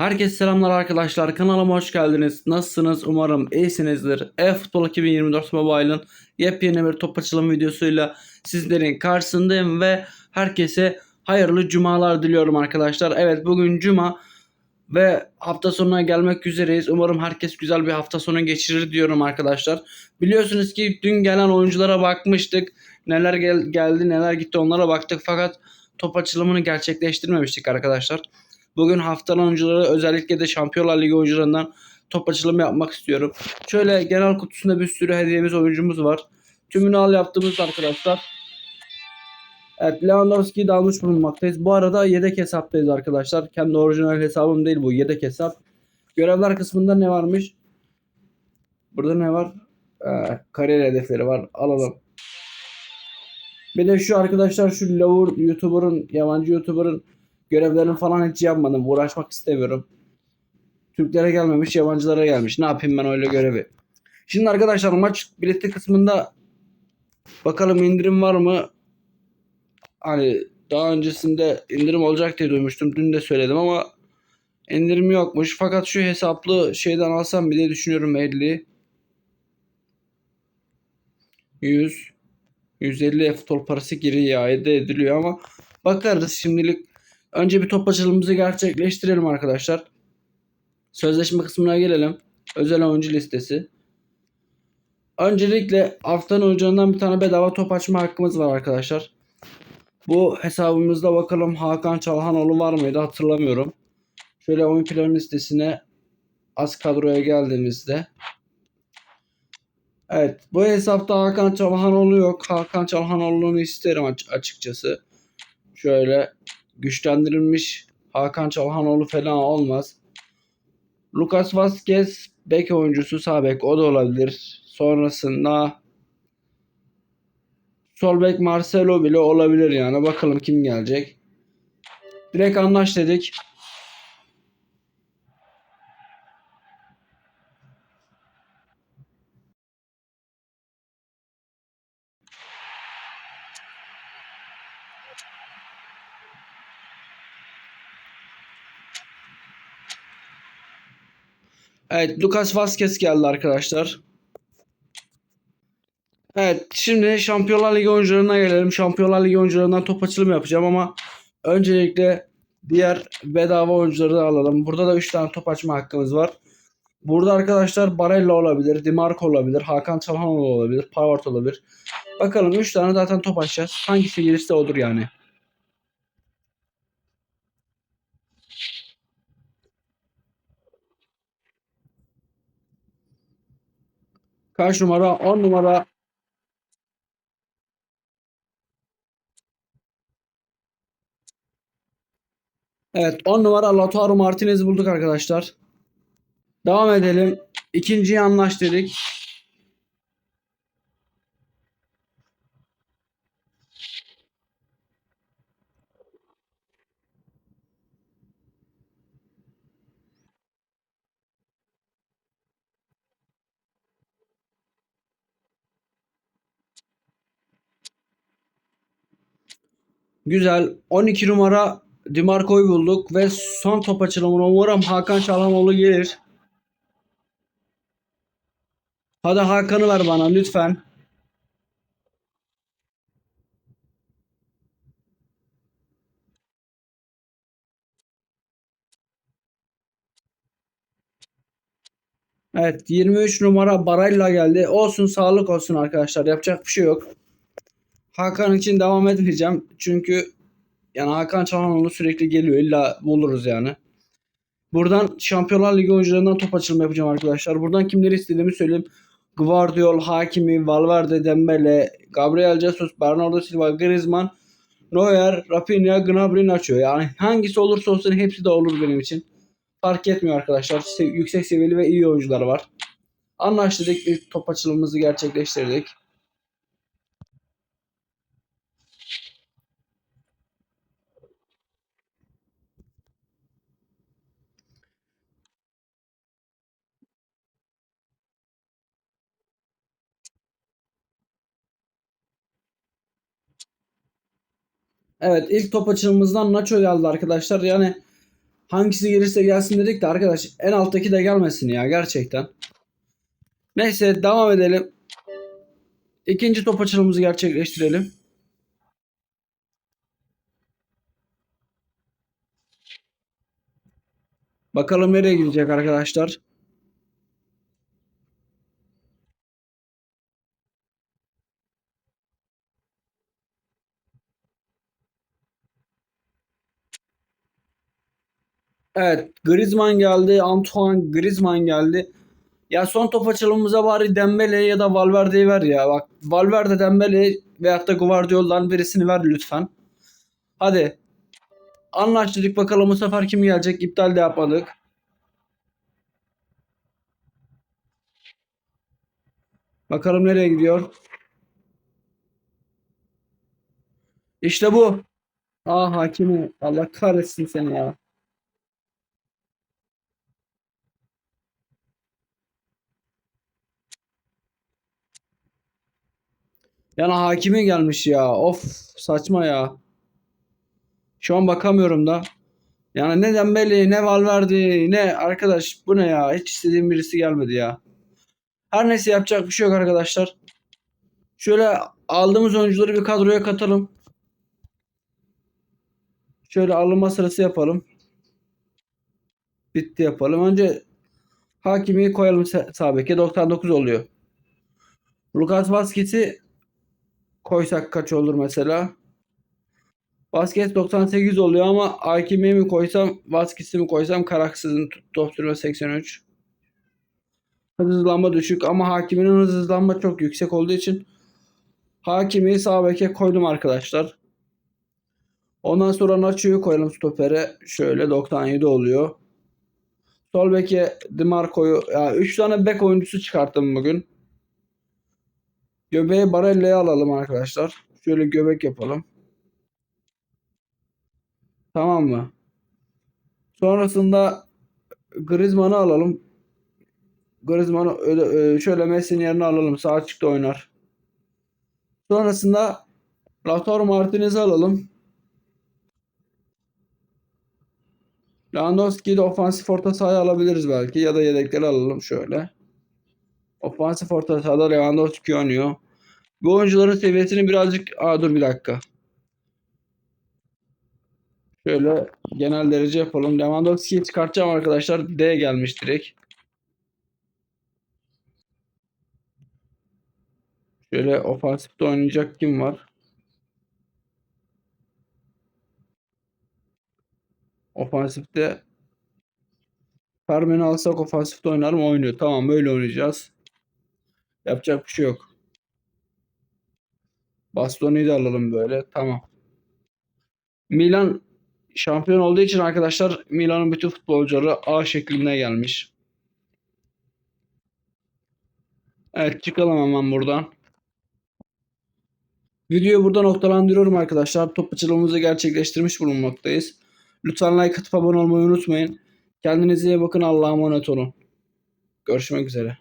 Herkese selamlar arkadaşlar. Kanalıma hoş geldiniz. Nasılsınız? Umarım iyisinizdir. E-Futbol 2024 Mobile'ın yepyeni bir top açılım videosuyla sizlerin karşısındayım ve herkese hayırlı cumalar diliyorum arkadaşlar. Evet bugün cuma ve hafta sonuna gelmek üzereyiz. Umarım herkes güzel bir hafta sonu geçirir diyorum arkadaşlar. Biliyorsunuz ki dün gelen oyunculara bakmıştık. Neler gel- geldi neler gitti onlara baktık fakat top açılımını gerçekleştirmemiştik arkadaşlar. Bugün haftanın oyuncuları özellikle de Şampiyonlar Ligi oyuncularından top açılımı yapmak istiyorum. Şöyle genel kutusunda bir sürü hediyemiz oyuncumuz var. Tümünü al yaptığımız arkadaşlar. Evet Lewandowski'yi de almış bulunmaktayız. Bu arada yedek hesaptayız arkadaşlar. Kendi orijinal hesabım değil bu yedek hesap. Görevler kısmında ne varmış? Burada ne var? Ee, kariyer hedefleri var. Alalım. Bir de şu arkadaşlar şu lavur YouTuber'ın, yabancı YouTuber'ın görevlerini falan hiç yapmadım. Uğraşmak istemiyorum. Türklere gelmemiş, yabancılara gelmiş. Ne yapayım ben öyle görevi? Şimdi arkadaşlar maç bileti kısmında bakalım indirim var mı? Hani daha öncesinde indirim olacak diye duymuştum. Dün de söyledim ama indirim yokmuş. Fakat şu hesaplı şeyden alsam bile düşünüyorum 50 100 150 futbol parası geri iade ediliyor ama bakarız şimdilik Önce bir top açılımımızı gerçekleştirelim arkadaşlar. Sözleşme kısmına gelelim. Özel oyuncu listesi. Öncelikle haftanın oyuncularından bir tane bedava top açma hakkımız var arkadaşlar. Bu hesabımızda bakalım Hakan Çalhanoğlu var mıydı hatırlamıyorum. Şöyle oyun planı listesine az kadroya geldiğimizde. Evet bu hesapta Hakan Çalhanoğlu yok. Hakan Çalhanoğlu'nu isterim aç- açıkçası. Şöyle güçlendirilmiş Hakan Çalhanoğlu falan olmaz. Lucas Vazquez bek oyuncusu sağ bek o da olabilir. Sonrasında sol bek Marcelo bile olabilir yani. Bakalım kim gelecek. Direkt anlaş dedik. Evet Lucas Vazquez geldi arkadaşlar. Evet şimdi Şampiyonlar Ligi oyuncularına gelelim. Şampiyonlar Ligi oyuncularından top açılımı yapacağım ama öncelikle diğer bedava oyuncuları da alalım. Burada da 3 tane top açma hakkımız var. Burada arkadaşlar Barella olabilir, Dimarco olabilir, Hakan Çalhanoğlu olabilir, Pavard olabilir. Bakalım 3 tane zaten top açacağız. Hangisi gelirse odur yani. Kaç numara? 10 numara. Evet 10 numara Lautaro Martinez'i bulduk arkadaşlar. Devam edelim. İkinciyi anlaş dedik. Güzel. 12 numara Dimarco'yu bulduk ve son top açılımına umarım Hakan Çalhanoğlu gelir. Hadi Hakan'ı ver bana lütfen. Evet 23 numara Barella geldi. Olsun sağlık olsun arkadaşlar. Yapacak bir şey yok. Hakan için devam etmeyeceğim. Çünkü yani Hakan Çalhanoğlu sürekli geliyor. İlla buluruz yani. Buradan Şampiyonlar Ligi oyuncularından top açılımı yapacağım arkadaşlar. Buradan kimleri istediğimi söyleyeyim. Guardiol, Hakimi, Valverde, Dembele, Gabriel Jesus, Bernardo Silva, Griezmann, Neuer, Rafinha, Gnabry, Nacho. Yani hangisi olursa olsun hepsi de olur benim için. Fark etmiyor arkadaşlar. Se- yüksek seviyeli ve iyi oyuncular var. Anlaştık. İlk top açılımımızı gerçekleştirdik. Evet ilk top açılımımızdan Nacho geldi arkadaşlar. Yani Hangisi gelirse gelsin dedik de arkadaş en alttaki de gelmesin ya gerçekten. Neyse devam edelim. İkinci top açılımımızı gerçekleştirelim. Bakalım nereye gidecek arkadaşlar. Evet, Griezmann geldi. Antoine Griezmann geldi. Ya son top açılımımıza bari Dembele ya da Valverde'yi ver ya. Bak Valverde, Dembele veyahut da Guardiola'dan birisini ver lütfen. Hadi. Anlaştık bakalım bu sefer kim gelecek? İptal de yapmadık. Bakalım nereye gidiyor? İşte bu. Aa hakimi. Allah kahretsin seni ya. Yani hakimi gelmiş ya. Of saçma ya. Şu an bakamıyorum da. Yani ne Dembele ne Valverde ne arkadaş bu ne ya? Hiç istediğim birisi gelmedi ya. Her neyse yapacak bir şey yok arkadaşlar. Şöyle aldığımız oyuncuları bir kadroya katalım. Şöyle alınma sırası yapalım. Bitti yapalım. Önce Hakimi koyalım sa- sağ beke. 99 oluyor. Lucas Vazquez'i koysak kaç olur mesela? Vazquez 98 oluyor ama Hakimi'yi mi koysam Vazquez'i mi koysam Karaksız'ın top sürme 83. Hızlanma düşük ama Hakimi'nin hızlanma çok yüksek olduğu için Hakimi sağ beke koydum arkadaşlar. Ondan sonra Nacho'yu koyalım stopere. Şöyle 97 oluyor. Sol beke Dimarco'yu ya 3 tane bek oyuncusu çıkarttım bugün. Göbeğe Barella'yı alalım arkadaşlar. Şöyle göbek yapalım. Tamam mı? Sonrasında Griezmann'ı alalım. Griezmann'ı e, şöyle Messi'nin yerine alalım. Sağ açıkta oynar. Sonrasında Lautaro Martinez'i alalım. Lewandowski'yi de ofansif orta sahaya alabiliriz belki. Ya da yedekleri alalım şöyle. Ofansif orta sahada Lewandowski oynuyor. Bu oyuncuların seviyesini birazcık... Aa dur bir dakika. Şöyle genel derece yapalım. Lewandowski'yi çıkartacağım arkadaşlar. D gelmiş direkt. Şöyle ofansifte oynayacak kim var? Ofansifte Fermen'i alsak ofansifte oynarım oynuyor. Tamam böyle oynayacağız. Yapacak bir şey yok. Bastoni'yi de alalım böyle. Tamam. Milan şampiyon olduğu için arkadaşlar Milan'ın bütün futbolcuları A şeklinde gelmiş. Evet çıkalım hemen buradan. Videoyu burada noktalandırıyorum arkadaşlar. Top açılımımızı gerçekleştirmiş bulunmaktayız. Lütfen like atıp abone olmayı unutmayın. Kendinize iyi bakın. Allah'a emanet olun. Görüşmek üzere.